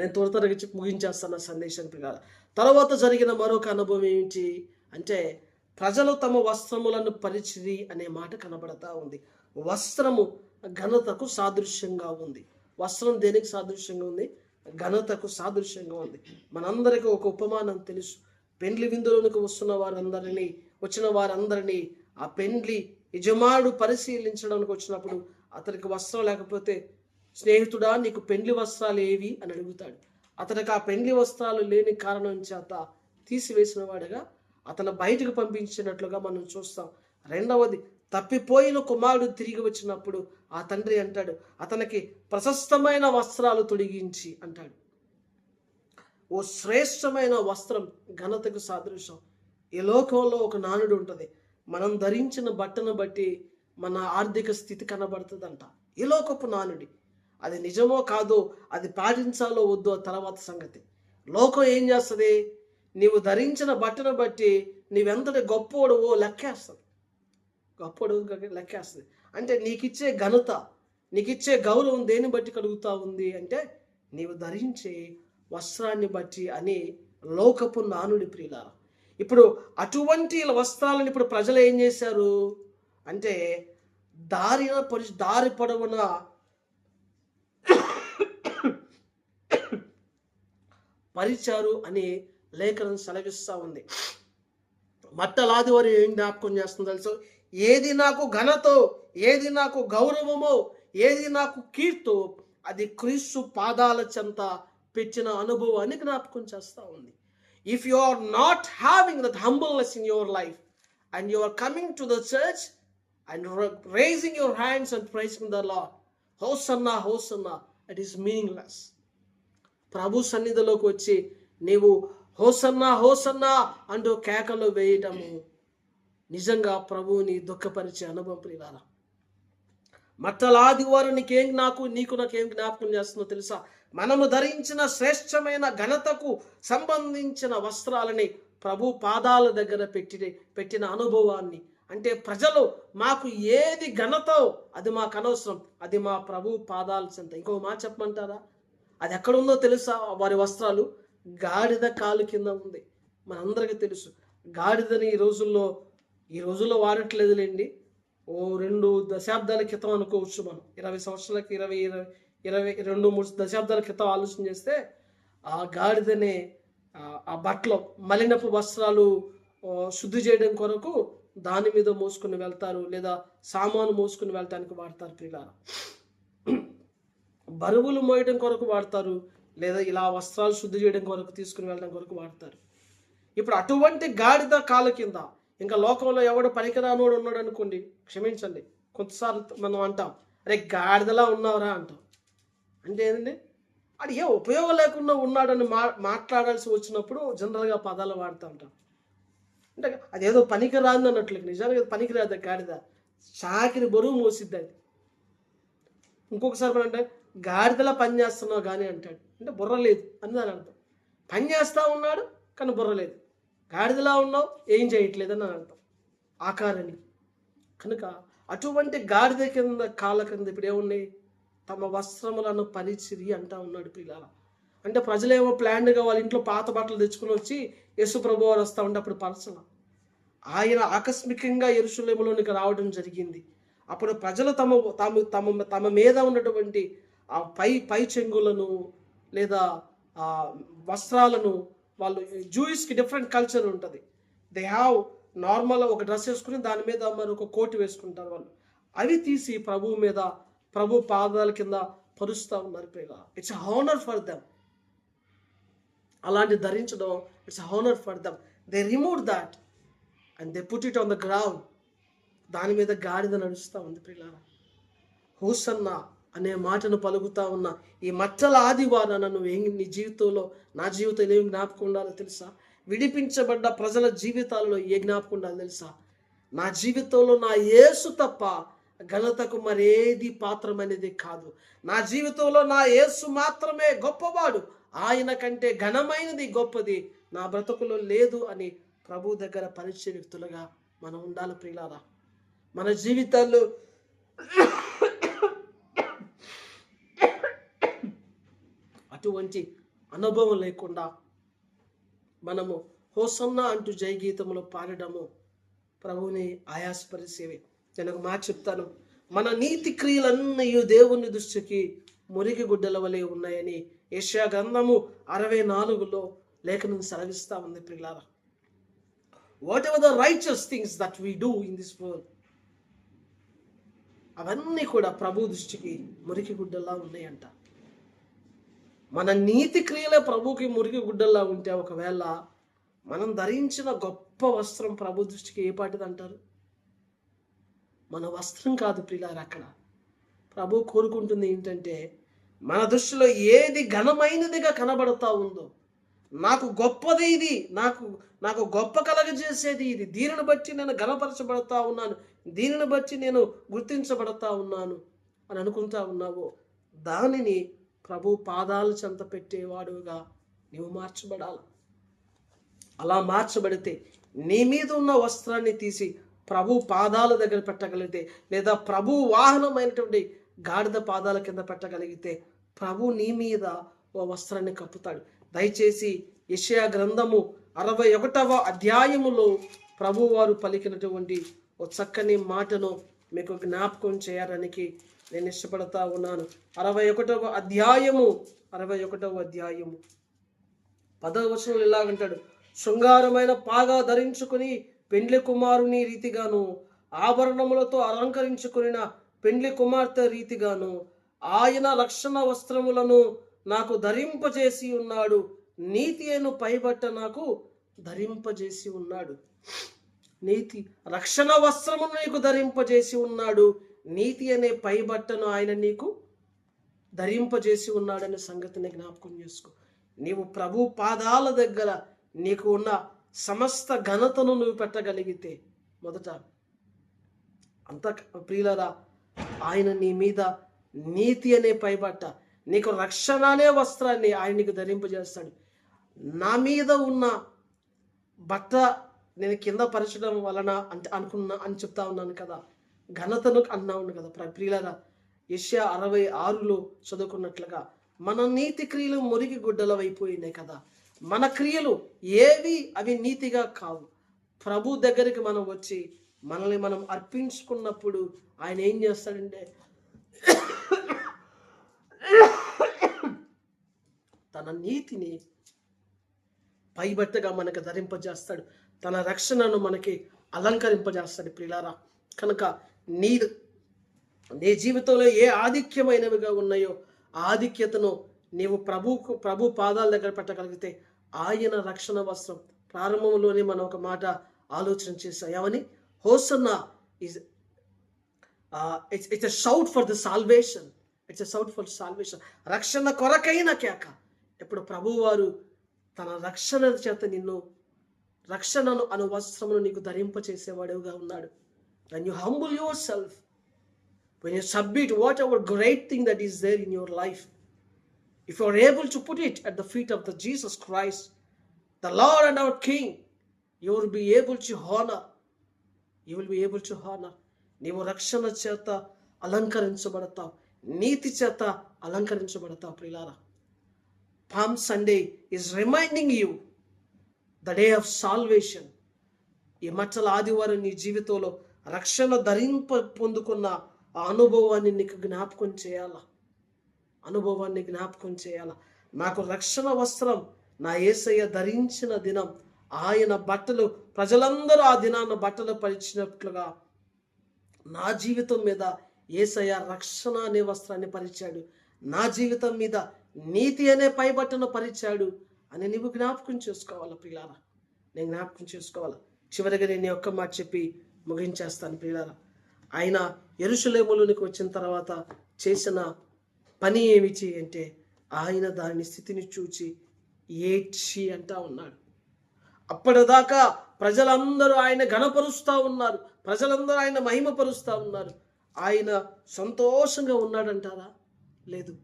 నేను త్వర త్వరగా చెప్పి ముగించేస్తాను సందేశం ప్రకారం. తర్వాత జరిగిన మరొక అనుభవం ఏమిటి అంటే ప్రజలు తమ వస్త్రములను పరిచిరి అనే మాట కనబడతా ఉంది. వస్త్రము ఘనతకు సాదృశ్యంగా ఉంది. వస్త్రం దేనికి సాదృశ్యంగా ఉంది? ఘనతకు సాదృశ్యంగా ఉంది. మనందరికీ ఒక ఉపమానం తెలుసు. పెండ్లి విందులోనికి వస్తున్న వారందరినీ వచ్చిన వారందరినీ ఆ పెండ్లి యజమానుడు పరిశీలించడానికి వచ్చినప్పుడు అతనికి వస్త్రం లేకపోతే స్నేహితుడా నీకు పెండ్లి వస్త్రాలు ఏవి? అని అడుగుతాడు. అతనికి ఆ పెండ్లి వస్త్రాలు లేని కారణం చేత తీసివేసిన వాడుగా అతను బయటకు పంపించినట్లుగా మనం చూస్తాం. రెండవది తప్పిపోయిన కుమారుడు తిరిగి వచ్చినప్పుడు ఆ తండ్రి అంటాడు అతనికి ప్రశస్తమైన వస్త్రాలు తొడిగించి అంటాడు. ఓ శ్రేష్టమైన వస్త్రం ఘనతకు సాదృశ్యం. ఈ లోకంలో ఒక నానుడు ఉంటుంది. మనం ధరించిన బట్టను బట్టి మన ఆర్థిక స్థితి కనబడుతుందంట. ఈ లోకపు నానుడి. అది నిజమో కాదో అది పాటించాలో వద్దో తర్వాత సంగతి. లోకం ఏం చేస్తుంది? నీవు ధరించిన బట్టను బట్టి నీవెంతటి గొప్పోడువో లెక్కేస్తుంది. గొప్పోడు లెక్కేస్తుంది. అంటే నీకిచ్చే ఘనత నీకిచ్చే గౌరవం దేని బట్టి కలుగుతూ ఉంది అంటే నీవు ధరించే వస్త్రాన్ని బట్టి అని లోకపు నానుడి ప్రియుల ఇప్పుడు అటువంటి వస్త్రాలను ఇప్పుడు ప్రజలు ఏం చేశారు? అంటే దారిన పరి దారి పొడవున పరిచారు అని లేఖనం సెలవిస్తూ ఉంది. మట్టలాది వారు ఏం జ్ఞాపకం చేస్తుందో తెలుసు? ఏది నాకు ఘనతో ఏది నాకు గౌరవమో ఏది నాకు కీర్తో అది క్రీస్తు పాదాల చెంత పెట్టిన అనుభవాన్ని జ్ఞాపకం చేస్తూ ఉంది. If you are not having that humbleness in your life and you are coming to the church and raising your hands and praising the lord hosanna hosanna it is meaningless ప్రభు సన్నిధిలోకి వచ్చి నీవు హోసన్నా హోసన్నా అంటూ కేకలు వేయటము నిజంగా ప్రభువుని దుఃఖపరిచే అనుభవం ప్రియులారా. మట్టలాది వారు నీకేం నాకు నీకు నాకేం జ్ఞాపకం చేస్తుందో తెలుసా? మనము ధరించిన శ్రేష్టమైన ఘనతకు సంబంధించిన వస్త్రాలని ప్రభు పాదాల దగ్గర పెట్టి పెట్టిన అనుభవాన్ని. అంటే ప్రజలు మాకు ఏది ఘనతో అది మాకు అనవసరం. అది మా ప్రభు పాదాల చెంత. ఇంకో మాట చెప్పమంటారా? అది ఎక్కడుందో తెలుసా? వారి వస్త్రాలు గాడిద కాలు కింద ఉంది. మనందరికీ తెలుసు. గాడిదని ఈ రోజుల్లో ఈ రోజుల్లో వాడట్లేదులేండి. ఓ రెండు దశాబ్దాల క్రితం అనుకోవచ్చు మనం. ఇరవై సంవత్సరాలకి ఇరవై ఇరవై ఇరవై రెండు మూడు దశాబ్దాల క్రితం ఆలోచన చేస్తే ఆ గాడిదనే ఆ- బట్టలు మలినపు వస్త్రాలు శుద్ధి చేయడం కొరకు దాని మీద మోసుకుని వెళ్తారు లేదా సామాను మోసుకుని వెళ్ళటానికి వాడతారు పిల్లలు బరువులు మోయడం కొరకు వాడతారు లేదా ఇలా వస్త్రాలు శుద్ధి చేయడం కొరకు తీసుకుని వెళ్ళడం కొరకు వాడతారు. ఇప్పుడు అటువంటి గాడిద కాళ్ళ కింద ఇంకా లోకంలో ఎవడు పనికిరానోడు ఉన్నాడు అనుకోండి క్షమించండి కొంతసార్లు మనం అంటాం అరే గాడిదలా ఉన్నావురా అంటాం. అంటే ఏంటండి అది ఏ ఉపయోగం లేకుండా ఉన్నాడని మా మాట్లాడాల్సి వచ్చినప్పుడు జనరల్గా పదాలు వాడుతూ ఉంటాం. అంటే అదేదో పనికిరాదు అన్నట్లు నిజానికి పనికిరాదు గాడిద చాకిరి బరువు మోసిద్ది అది. ఇంకొకసారి అంటే గాడిదలా పని చేస్తున్నావు కానీ అంటాడు. అంటే బుర్ర లేదు అని దాని అర్థం. పని చేస్తూ ఉన్నాడు కానీ బుర్ర లేదు. గాడిదలా ఉన్నావు ఏం చేయట్లేదు అని అర్థం. ఆకారని కనుక అటువంటి గాడిద కింద కాళ్ళ కింద ఇప్పుడు ఏమున్నాయి? తమ వస్త్రములను పరిచిరి అంటా ఉన్నాడు పిల్లల. అంటే ప్రజలేమో ప్లాన్డ్గా వాళ్ళ ఇంట్లో పాత బట్టలు తెచ్చుకుని వచ్చి యేసు ప్రభు వారు వస్తూ ఉంటే అప్పుడు పరచల. ఆయన ఆకస్మికంగా ఎరుషులేములోనికి రావడం జరిగింది. అప్పుడు ప్రజలు తమ తమ తమ తమ మీద ఉన్నటువంటి ఆ పై పై చెంగులను లేదా ఆ వస్త్రాలను వాళ్ళు జూయిస్కి డిఫరెంట్ కల్చర్ ఉంటుంది. దే హ్యావ్ నార్మల్ ఒక డ్రెస్ వేసుకుని దాని మీద మరి ఒక కోటు వేసుకుంటారు వాళ్ళు. అవి తీసి ప్రభువు మీద ప్రభు పాదాల కింద పరుస్తూ ఉన్నారు ప్రియుల ఇట్స్ హానర్ ఫర్ దెమ్ అలాంటి ధరించడం it's honour for them they remove that and they put it on the ground దాని మీద గాడిద నడుస్తూ ఉంది పిల్లల హూసన్నా. అనే మాటను పలుకుతా ఉన్న ఈ మచ్చల ఆదివారాన నువ్వు నీ జీవితంలో నా జీవితంలో ఏం జ్ఞాపకం ఉండాలో తెలుసా? విడిపించబడ్డ ప్రజల జీవితాలలో ఏ జ్ఞాపకం ఉండాలో తెలుసా? నా జీవితంలో నా యేసు తప్ప ఘనతకు మరేది పాత్రమనేది కాదు. నా జీవితంలో నా యేసు మాత్రమే గొప్పవాడు. ఆయన కంటే ఘనమైనది గొప్పది నా బ్రతుకులో లేదు అని ప్రభు దగ్గర పరిచయ వ్యక్తులుగా మనం ఉండాలి ప్రియులారా. మన జీవితాల్లో అటువంటి అనుభవం లేకుండా మనము హోసన్న అంటూ జై గీతములు పాడడము ప్రభువుని ఆయాసపరిసేవి నేను ఒక మాట చెప్తాను. మన నీతి క్రియలన్నీ దేవుని దృష్టికి మురికి గుడ్డల వలె ఉన్నాయని ఏషియా గ్రంథము అరవై నాలుగులో లేఖనం సెలవిస్తా ఉంది పిల్లారా whatever the righteous things that we do in this world అవన్నీ కూడా ప్రభు దృష్టికి మురికి గుడ్డలా ఉన్నాయంట. మన నీతి క్రియలే ప్రభుకి మురికి గుడ్డల్లా ఉంటే ఒకవేళ మనం ధరించిన గొప్ప వస్త్రం ప్రభు దృష్టికి ఏ పాటిది అంటారు? మన వస్త్రం కాదు ప్రియులారు అక్కడ. ప్రభు కోరుకుంటుంది ఏంటంటే మన దృష్టిలో ఏది ఘనమైనదిగా కనబడతా ఉందో నాకు గొప్పది ఇది నాకు నాకు గొప్ప కలగజేసేది ఇది దీనిని బట్టి నేను గణపరచబడతా ఉన్నాను దీనిని బట్టి నేను గుర్తించబడతా ఉన్నాను అని అనుకుంటా ఉన్నావు దానిని ప్రభు పాదాలు చెంత పెట్టేవాడుగా. నీవు మార్చబడాలి. అలా మార్చబడితే నీ మీద ఉన్న వస్త్రాన్ని తీసి ప్రభు పాదాల దగ్గర పెట్టగలిగితే లేదా ప్రభు వాహనమైనటువంటి గాడిద పాదాల కింద పెట్టగలిగితే ప్రభు నీ మీద ఓ వస్త్రాన్ని కప్పుతాడు. దయచేసి యషయా గ్రంథము అరవై ఒకటవ అధ్యాయములో ప్రభువారు పలికినటువంటి ఓ చక్కని మాటను మీకు జ్ఞాపకం చేయడానికి నేను ఇష్టపడతా ఉన్నాను. అరవై ఒకటవ అధ్యాయము అరవై ఒకటవ అధ్యాయము. పదవ వచనంలో ఇలాగంటాడు. శృంగారమైన పాగా ధరించుకుని పెండ్లి కుమారుని రీతిగాను ఆభరణములతో అలంకరించుకుని పెండ్లి కుమార్తె రీతిగాను ఆయన రక్షణ వస్త్రములను నాకు ధరింపజేసి ఉన్నాడు. నీతి అను పైబట్ట నాకు ధరింపజేసి ఉన్నాడు. నీతి రక్షణ వస్త్రమును నీకు ధరింపజేసి ఉన్నాడు. నీతి అనే పైబట్టను ఆయన నీకు ధరింపజేసి ఉన్నాడనే సంగతిని జ్ఞాపకం చేసుకో. నీవు ప్రభు పాదాల దగ్గర నీకు ఉన్న సమస్త ఘనతను నువ్వు పెట్టగలిగితే మొదట అంత ప్రియులరా ఆయన నీ మీద నీతి అనే పైబట్ట నీకు రక్షణ అనే వస్త్రాన్ని ఆయన నీకు ధరింపజేస్తాడు. నా మీద ఉన్న బట్ట నేను కింద పరచడం వలన అంటే అనుకున్నా అని చెప్తా ఉన్నాను కదా. ఘనతను అన్నా ఉంది కదా ప్ర- ప్రియులరా యష్యా అరవై ఆరులో చదువుకున్నట్లుగా మన నీతి క్రియలు మురిగి గుడ్డలవైపోయినాయి కదా. మన క్రియలు ఏవి? అవి నీతిగా కావు. ప్రభు దగ్గరికి మనం వచ్చి మనల్ని మనం అర్పించుకున్నప్పుడు ఆయన ఏం చేస్తాడంటే తన నీతిని పైబట్టగా మనకు ధరింపజేస్తాడు. తన రక్షణను మనకి అలంకరింపజేస్తాడు పిల్లారా కనుక నీదు. నీ జీవితంలో ఏ ఆధిక్యమైనవిగా ఉన్నాయో ఆధిక్యతను నీవు ప్రభుకు ప్రభు పాదాల దగ్గర పెట్టగలిగితే ఆయన రక్షణ వస్త్రం. ప్రారంభంలోనే మనం ఒక మాట ఆలోచన చేసాం ఏమని hosanna is it's it's a shout for the salvation it's a shout for salvation రక్షణ కొరకైన కేక. ఇప్పుడు ప్రభువారు తన రక్షణ చేత నిన్ను రక్షణను అను వస్త్రమును నీకు ధరింపచేసేవాడుగా ఉన్నాడు. And you humble yourself, when you submit whatever great thing that is there in your life, if you are able to put it at the feet of the Jesus Christ, the Lord and our King, you will be able to honor. You will be able to honor. నీవు రక్షణ చేత అలంకరించబడతావు నీతి చేత అలంకరించబడతావు ప్రిలారా palm Sunday is reminding you the day of salvation ఈ మచ్చల ఆదివారం నీ జీవితంలో రక్షణ ధరింప పొందుకున్న ఆ అనుభవాన్ని నీకు జ్ఞాపకం చేయాలా. అనుభవాన్ని జ్ఞాపకం చేయాల. నాకు రక్షణ వస్త్రం నా ఏసయ్య ధరించిన దినం ఆయన బట్టలు ప్రజలందరూ ఆ దినాన్న బట్టలు పరిచినట్లుగా నా జీవితం మీద ఏసయ్య రక్షణ అనే వస్త్రాన్ని పరిచాడు. నా జీవితం మీద నీతి అనే పైబట్టను పరిచాడు అని నీవు జ్ఞాపకం చేసుకోవాలా పిల్లారా నేను జ్ఞాపకం చేసుకోవాలా? చివరిగా నేను ఒక్క మాట చెప్పి ముగించేస్తాను ప్రియులారా. ఆయన ఎరుషలేములోనికి వచ్చిన తర్వాత చేసిన పని ఏమిటి అంటే ఆయన దాని స్థితిని చూచి ఏడ్చి అంటా ఉన్నాడు. అప్పటిదాకా ప్రజలందరూ ఆయన ఘనపరుస్తూ ఉన్నారు. ప్రజలందరూ ఆయన మహిమపరుస్తూ ఉన్నారు. ఆయన సంతోషంగా ఉన్నాడంటారా? లేదు.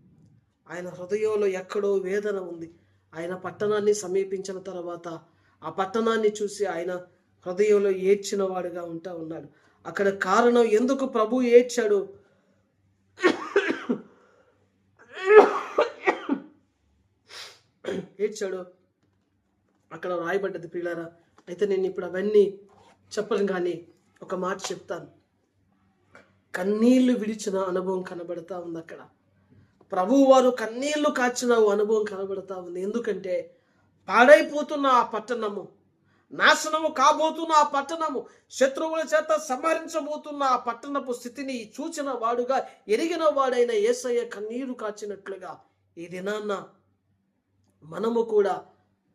ఆయన హృదయంలో ఎక్కడో వేదన ఉంది. ఆయన పట్టణాన్ని సమీపించిన తర్వాత ఆ పట్టణాన్ని చూసి ఆయన హృదయంలో ఏడ్చిన వాడుగా ఉంటా ఉన్నాడు. అక్కడ కారణం ఎందుకు ప్రభు ఏడ్చాడు? ఏడ్చాడు? అక్కడ రాయబడ్డది పిల్లారా అయితే నేను ఇప్పుడు అవన్నీ చెప్పను కానీ ఒక మాట చెప్తాను. కన్నీళ్ళు విడిచిన అనుభవం కనబడతా ఉంది అక్కడ. ప్రభు వారు కన్నీళ్ళు కాచిన అనుభవం కనబడతా ఉంది. ఎందుకంటే పాడైపోతున్న ఆ పట్టణము నాశనము కాబోతున్న ఆ పట్టణము శత్రువుల చేత సంహరించబోతున్న ఆ పట్టణపు స్థితిని చూచిన వాడుగా ఎరిగిన వాడైన ఏసయ్య కన్నీరు కాచినట్లుగా ఈ దినాన్న మనము కూడా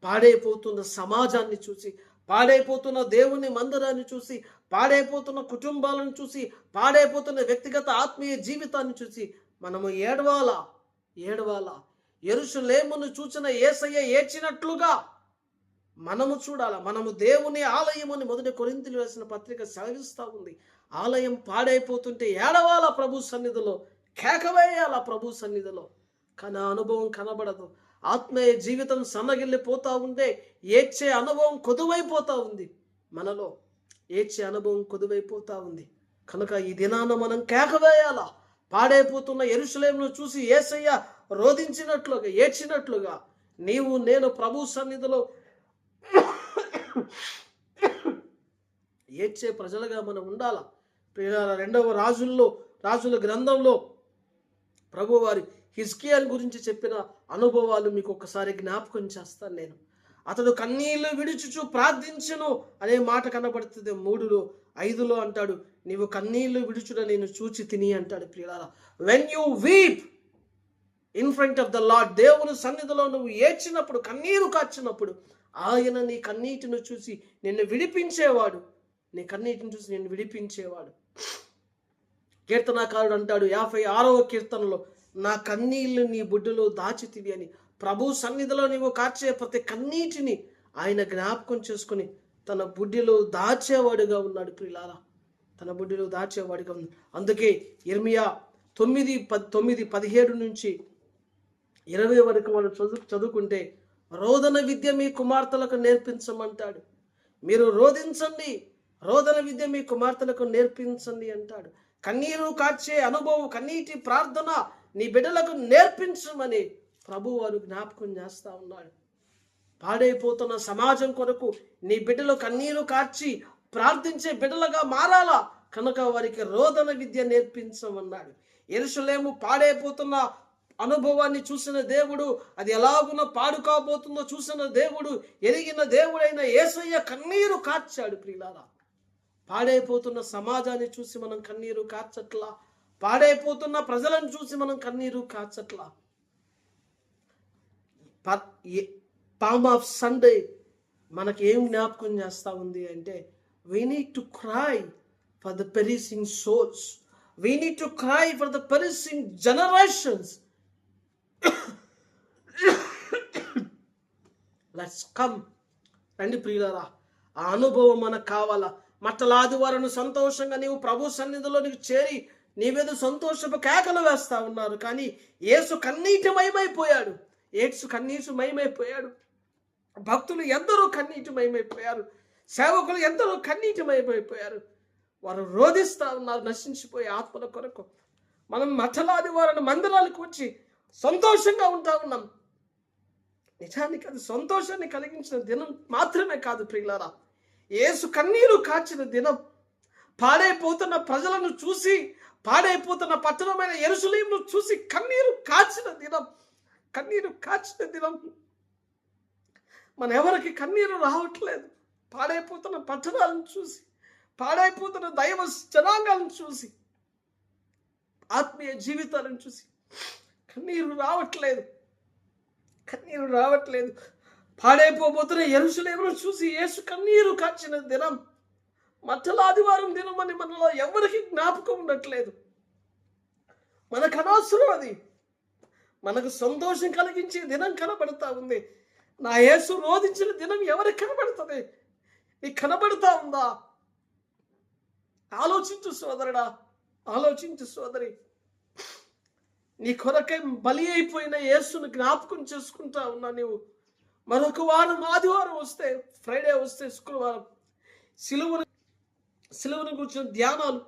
పాడైపోతున్న సమాజాన్ని చూసి పాడైపోతున్న దేవుని మందిరాన్ని చూసి పాడైపోతున్న కుటుంబాలను చూసి పాడైపోతున్న వ్యక్తిగత ఆత్మీయ జీవితాన్ని చూసి మనము ఏడవాలా? ఏడవాలా? ఎరుషులేమును చూచిన ఏసయ్య ఏడ్చినట్లుగా మనము చూడాల మనము దేవుని ఆలయముని మొదటి కొరింతలు వేసిన పత్రిక సెలవిస్తూ ఉంది. ఆలయం పాడైపోతుంటే ఏడవాల ప్రభు సన్నిధిలో కేకవేయాల ప్రభు సన్నిధిలో. కానీ అనుభవం కనబడదు. ఆత్మీయ జీవితం సన్నగిల్లిపోతూ ఉంటే ఏడ్చే అనుభవం కొదువైపోతూ ఉంది. మనలో ఏడ్చే అనుభవం కొదువైపోతూ ఉంది. కనుక ఈ దినాన మనం కేకవేయాలా? పాడైపోతున్న ఎరుసలేమును చూసి ఏసయ్య రోధించినట్లుగా ఏడ్చినట్లుగా నీవు నేను ప్రభు సన్నిధిలో ఏడ్చే ప్రజలుగా మనం ఉండాలా? రెండవ రాజుల్లో రాజుల గ్రంథంలో ప్రభువారి హిస్కియాన్ గురించి చెప్పిన అనుభవాలు మీకు ఒకసారి జ్ఞాపకం చేస్తాను నేను. అతడు కన్నీళ్ళు విడుచుచు ప్రార్థించును అనే మాట కనబడుతుంది మూడులో. ఐదులో అంటాడు నీవు కన్నీళ్ళు విడుచుట నేను చూచి తిని అంటాడు ప్రియాల when you weep in front of the lord దేవుని సన్నిధిలో నువ్వు ఏడ్చినప్పుడు కన్నీరు కాచినప్పుడు ఆయన నీ కన్నీటిని చూసి నిన్ను విడిపించేవాడు. నీ కన్నీటిని చూసి నిన్ను విడిపించేవాడు. కీర్తనాకారుడు అంటాడు యాభై ఆరవ కీర్తనలో నా కన్నీళ్ళు నీ బుడ్డులో దాచితివి అని. ప్రభు సన్నిధిలో నీవు కార్చే ప్రతి కన్నీటిని ఆయన జ్ఞాపకం చేసుకుని తన బుడ్డిలో దాచేవాడుగా ఉన్నాడు ప్రిలారా. తన బుడ్డిలో దాచేవాడిగా ఉంది అందుకే ఇర్మియా తొమ్మిది పద్ తొమ్మిది పదిహేడు నుంచి ఇరవై వరకు మనం చదువు చదువుకుంటే రోదన విద్య మీ కుమార్తెలకు నేర్పించమంటాడు. మీరు రోధించండి రోదన విద్య మీ కుమార్తెలకు నేర్పించండి అంటాడు. కన్నీరు కాచే అనుభవం కన్నీటి ప్రార్థన నీ బిడ్డలకు నేర్పించమని ప్రభు వారు జ్ఞాపకం చేస్తా ఉన్నాడు. పాడైపోతున్న సమాజం కొరకు నీ బిడ్డలు కన్నీరు కార్చి ప్రార్థించే బిడ్డలుగా మారాలా? కనుక వారికి రోదన విద్య నేర్పించమన్నాడు. ఎరుసలేము పాడైపోతున్న అనుభవాన్ని చూసిన దేవుడు అది ఎలాగున పాడుకోబోతుందో చూసిన దేవుడు ఎరిగిన దేవుడైన యేసయ్య కన్నీరు కార్చాడు ప్రియులారా. పాడైపోతున్న సమాజాన్ని చూసి మనం కన్నీరు కార్చట్లా? పాడైపోతున్న ప్రజలను చూసి మనం కన్నీరు కార్చట్లా? పామ్ ఆఫ్ సండే మనకి ఏం జ్ఞాపకం చేస్తూ ఉంది అంటే we need to cry for the perishing souls we need to cry for the perishing generations let's come రండి ప్రియులరా. ఆ అనుభవం మనకు కావాలా? మట్టలాది వారిని సంతోషంగా నీవు ప్రభు సన్నిధిలో నీకు చేరి నీవేదో సంతోషపు కేకలు వేస్తా ఉన్నారు. కానీ ఏసు కన్నీటి మయమైపోయాడు ఏడ్సు కన్నీసు మయమైపోయాడు భక్తులు ఎందరో కన్నీటి మయమైపోయారు సేవకులు ఎందరో కన్నీటి మయమైపోయారు వారు రోధిస్తా ఉన్నారు నశించిపోయే ఆత్మల కొరకు. మనం మఠలాది వారిని మందిరాలకు వచ్చి సంతోషంగా ఉంటా ఉన్నాం. నిజానికి అది సంతోషాన్ని కలిగించిన దినం మాత్రమే కాదు ప్రియులారా. ఏసు కన్నీరు కాచిన దినం. పాడైపోతున్న ప్రజలను చూసి పాడైపోతున్న పట్టణమైన ఎరుసలేమును చూసి కన్నీరు కాచిన దినం. కన్నీరు కాచిన దినం. మన ఎవరికి కన్నీరు రావట్లేదు. పాడైపోతున్న పట్టణాలను చూసి పాడైపోతున్న దైవ జనాంగాలను చూసి ఆత్మీయ జీవితాలను చూసి. కన్నీరు రావట్లేదు. కన్నీరు రావట్లేదు. పాడైపోబోతున్న ఎరుసలేమును చూసి యేసు కన్నీరు కాచిన దినం మట్టలాదివారం దినం అని మనలో ఎవరికి జ్ఞాపకం ఉండట్లేదు. మనకు అనవసరం అది. మనకు సంతోషం కలిగించే దినం కనబడతా ఉంది. నా యేసు రోధించిన దినం ఎవరికి కనబడుతుంది? నీకు కనబడతా ఉందా? ఆలోచించు సోదరుడా ఆలోచించు సోదరి. నీ కొరకై బలి అయిపోయిన యేసును జ్ఞాపకం చేసుకుంటా ఉన్నా నీవు. మరొక వారం ఆదివారం వస్తే ఫ్రైడే వస్తే శుక్రవారం సిలువను సిలువను కూర్చున్న ధ్యానాలు.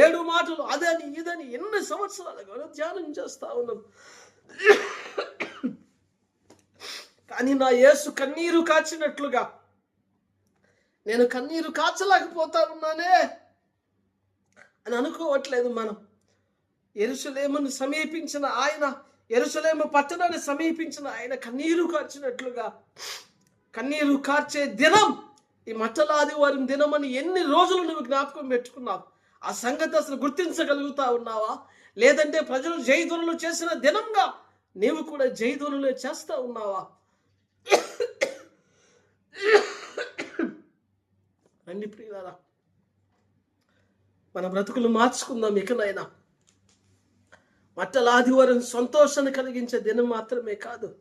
ఏడు మాటలు అదని ఇదని ఎన్ని సంవత్సరాలుగా ధ్యానం చేస్తా ఉన్నాం. కానీ నా యేసు కన్నీరు కాచినట్లుగా నేను కన్నీరు కాచలేకపోతా ఉన్నానే అని అనుకోవట్లేదు మనం. ఎరుసలేమును సమీపించిన ఆయన ఎరుసలేము పట్టణాన్ని సమీపించిన ఆయన కన్నీరు కార్చినట్లుగా కన్నీరు కార్చే దినం ఈ మట్టల ఆదివారం దినం అని ఎన్ని రోజులు నువ్వు జ్ఞాపకం పెట్టుకున్నావు? ఆ సంగతి అసలు గుర్తించగలుగుతా ఉన్నావా? లేదంటే ప్రజలు జయధ్వనులు చేసిన దినంగా నీవు కూడా జయధ్వనులే చేస్తా ఉన్నావా? రండి ప్రియులారా మన బ్రతుకులు మార్చుకుందాం ఇకనైనా మట్టల ఆదివారం సంతోషాన్ని కలిగించే దినం మాత్రమే కాదు.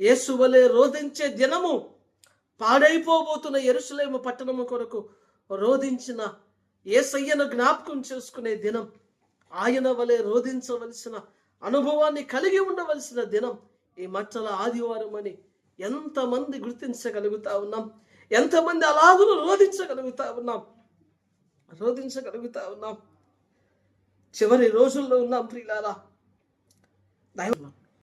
యేసు వలె రోధించే దినము పాడైపోబోతున్న ఎరుసలేము పట్టణము కొరకు రోధించిన ఏసయ్యను జ్ఞాపకం చేసుకునే దినం ఆయన వలె రోధించవలసిన అనుభవాన్ని కలిగి ఉండవలసిన దినం ఈ మట్టల ఆదివారం అని ఎంతమంది గుర్తించగలుగుతా ఉన్నాం. ఎంతమంది అలాగును రోధించగలుగుతా ఉన్నాం. రోధించగలుగుతా ఉన్నాం. చివరి రోజుల్లో ఉన్నాం ప్రియులారా.